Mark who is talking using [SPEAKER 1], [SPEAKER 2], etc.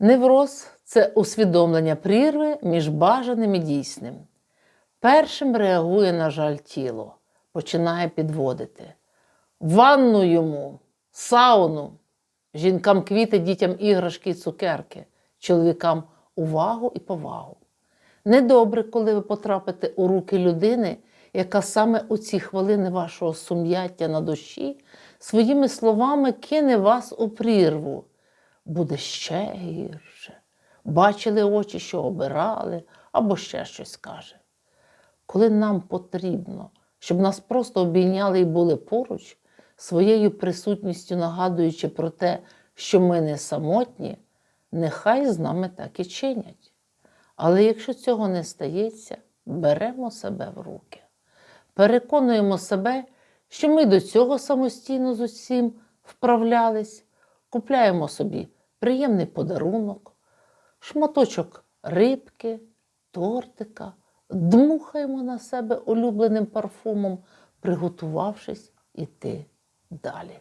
[SPEAKER 1] Невроз це усвідомлення прірви між бажаним і дійсним. Першим реагує, на жаль, тіло, починає підводити. Ванну йому, сауну, жінкам квіти, дітям іграшки і цукерки, чоловікам увагу і повагу. Недобре, коли ви потрапите у руки людини, яка саме у ці хвилини вашого сум'яття на душі своїми словами кине вас у прірву. Буде ще гірше. Бачили очі, що обирали, або ще щось скаже. Коли нам потрібно, щоб нас просто обійняли і були поруч, своєю присутністю нагадуючи про те, що ми не самотні, нехай з нами так і чинять. Але якщо цього не стається, беремо себе в руки, переконуємо себе, що ми до цього самостійно з усім вправлялись, купляємо собі приємний подарунок, шматочок рибки, тортика, дмухаємо на себе улюбленим парфумом, приготувавшись іти далі.